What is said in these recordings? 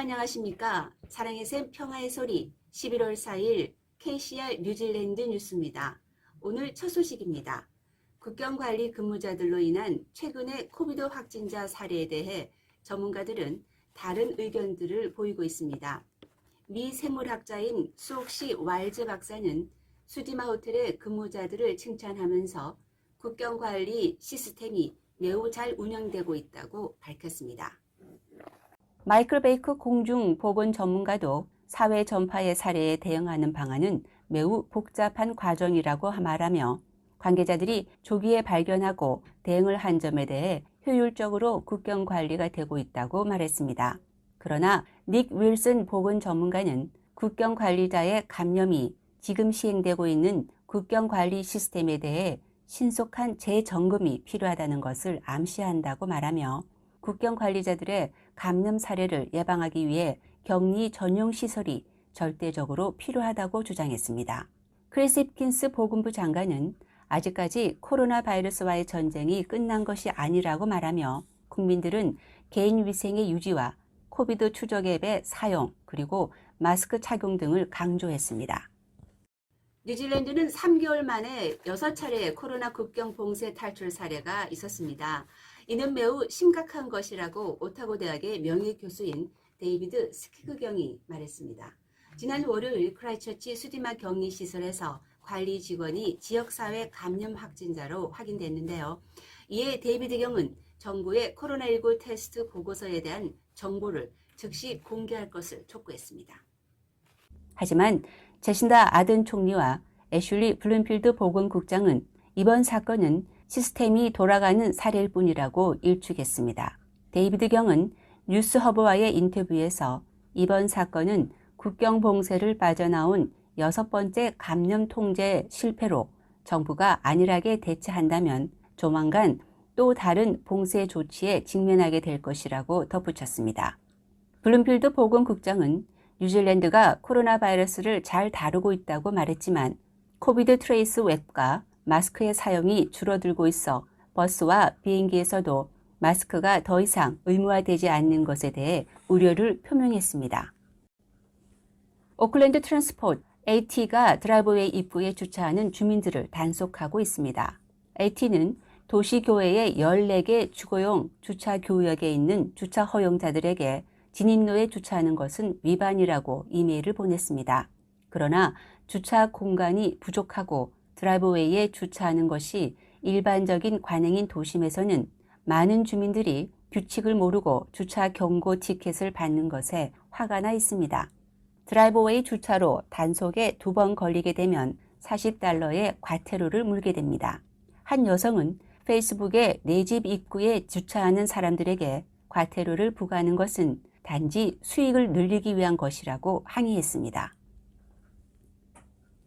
안녕하십니까. 사랑의 샘 평화의 소리 11월 4일 KCR 뉴질랜드 뉴스입니다. 오늘 첫 소식입니다. 국경관리 근무자들로 인한 최근의 코비드 확진자 사례에 대해 전문가들은 다른 의견들을 보이고 있습니다. 미 생물학자인 수옥시 왈즈 박사는 수디마 호텔의 근무자들을 칭찬하면서 국경관리 시스템이 매우 잘 운영되고 있다고 밝혔습니다. 마이클 베이크 공중 보건 전문가도 사회 전파의 사례에 대응하는 방안은 매우 복잡한 과정이라고 말하며 관계자들이 조기에 발견하고 대응을 한 점에 대해 효율적으로 국경 관리가 되고 있다고 말했습니다. 그러나 닉 윌슨 보건 전문가는 국경 관리자의 감염이 지금 시행되고 있는 국경 관리 시스템에 대해 신속한 재점검이 필요하다는 것을 암시한다고 말하며 국경 관리자들의 감염 사례를 예방하기 위해 격리 전용 시설이 절대적으로 필요하다고 주장했습니다. 크리스 힙킨스 보건부 장관은 아직까지 코로나 바이러스와의 전쟁이 끝난 것이 아니라고 말하며 국민들은 개인 위생의 유지와 코비드 추적 앱의 사용 그리고 마스크 착용 등을 강조했습니다. 뉴질랜드는 3개월 만에 6차례 코로나 국경 봉쇄 탈출 사례가 있었습니다. 이는 매우 심각한 것이라고 오타고 대학의 명예 교수인 데이비드 스키그경이 말했습니다. 지난 월요일 크라이처치 수디마 격리 시설에서 관리 직원이 지역사회 감염 확진자로 확인됐는데요. 이에 데이비드 경은 정부의 코로나19 테스트 보고서에 대한 정보를 즉시 공개할 것을 촉구했습니다. 하지만 제신다 아든 총리와 애슐리 블룸필드 보건국장은 이번 사건은 시스템이 돌아가는 사례일 뿐이라고 일축했습니다. 데이비드 경은 뉴스허브와의 인터뷰에서 이번 사건은 국경 봉쇄를 빠져나온 여섯 번째 감염 통제 실패로 정부가 안일하게 대처한다면 조만간 또 다른 봉쇄 조치에 직면하게 될 것이라고 덧붙였습니다. 블룸필드 보건국장은 뉴질랜드가 코로나 바이러스를 잘 다루고 있다고 말했지만 코비드 트레이스 웹과 마스크의 사용이 줄어들고 있어 버스와 비행기에서도 마스크가 더 이상 의무화되지 않는 것에 대해 우려를 표명했습니다. 오클랜드 트랜스포트 AT가 드라이브웨이 입구에 주차하는 주민들을 단속하고 있습니다. AT는 도시교외의 14개 주거용 주차 교역에 있는 주차 허용자들에게 진입로에 주차하는 것은 위반이라고 이메일을 보냈습니다. 그러나 주차 공간이 부족하고 드라이브웨이에 주차하는 것이 일반적인 관행인 도심에서는 많은 주민들이 규칙을 모르고 주차 경고 티켓을 받는 것에 화가 나 있습니다. 드라이브웨이 주차로 단속에 두 번 걸리게 되면 40달러의 과태료를 물게 됩니다. 한 여성은 페이스북에 내 집 입구에 주차하는 사람들에게 과태료를 부과하는 것은 단지 수익을 늘리기 위한 것이라고 항의했습니다.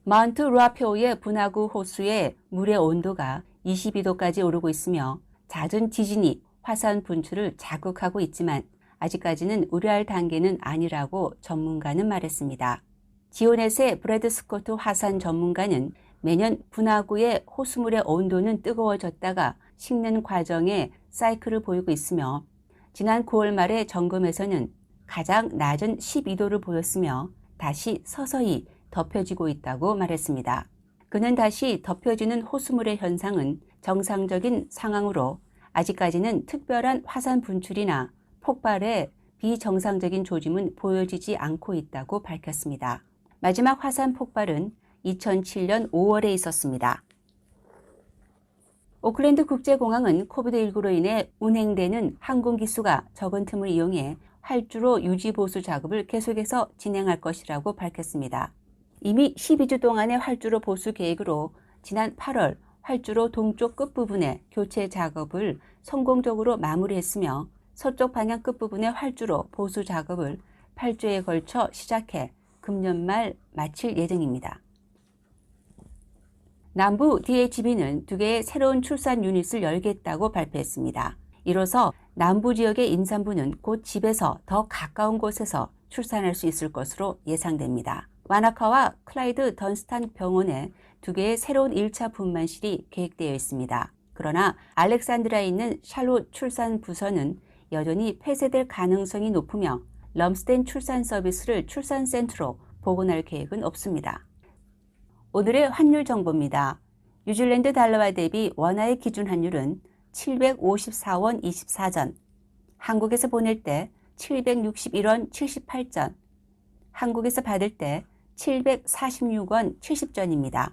마운트 루아표의 분화구 호수의 물의 온도가 22도까지 오르고 있으며 잦은 지진이 화산 분출을 자극하고 있지만 아직까지는 우려할 단계는 아니라고 전문가는 말했습니다. 지오넷의 브래드 스코트 화산 전문가는 매년 분화구의 호수물의 온도는 뜨거워졌다가 식는 과정에 사이클을 보이고 있으며 지난 9월 말의 점검에서는 가장 낮은 12도를 보였으며 다시 서서히 덮여지고 있다고 말했습니다. 그는 다시 덮여지는 호수물의 현상은 정상적인 상황으로 아직까지는 특별한 화산 분출이나 폭발의 비정상적인 조짐은 보여지지 않고 있다고 밝혔습니다. 마지막 화산 폭발은 2007년 5월에 있었습니다. 오클랜드 국제공항은 코비드19로 인해 운행되는 항공 기 수가 적은 틈을 이용해 활주로 유지 보수 작업을 계속해서 진행할 것이라고 밝혔습니다. 이미 12주 동안의 활주로 보수 계획으로 지난 8월 활주로 동쪽 끝부분의 교체 작업을 성공적으로 마무리했으며 서쪽 방향 끝부분의 활주로 보수 작업을 8주에 걸쳐 시작해 금년 말 마칠 예정입니다. 남부 DHB는 두 개의 새로운 출산 유닛을 열겠다고 발표했습니다. 이로써 남부 지역의 임산부는 곧 집에서 더 가까운 곳에서 출산할 수 있을 것으로 예상됩니다. 와나카와 클라이드 던스탄 병원에 두 개의 새로운 1차 분만실이 계획되어 있습니다. 그러나 알렉산드라에 있는 샬롯 출산 부서는 여전히 폐쇄될 가능성이 높으며 럼스덴 출산 서비스를 출산센터로 복원할 계획은 없습니다. 오늘의 환율 정보입니다. 뉴질랜드 달러화 대비 원화의 기준 환율은 754원 24전, 한국에서 보낼 때 761원 78전, 한국에서 받을 때 746원 70전입니다.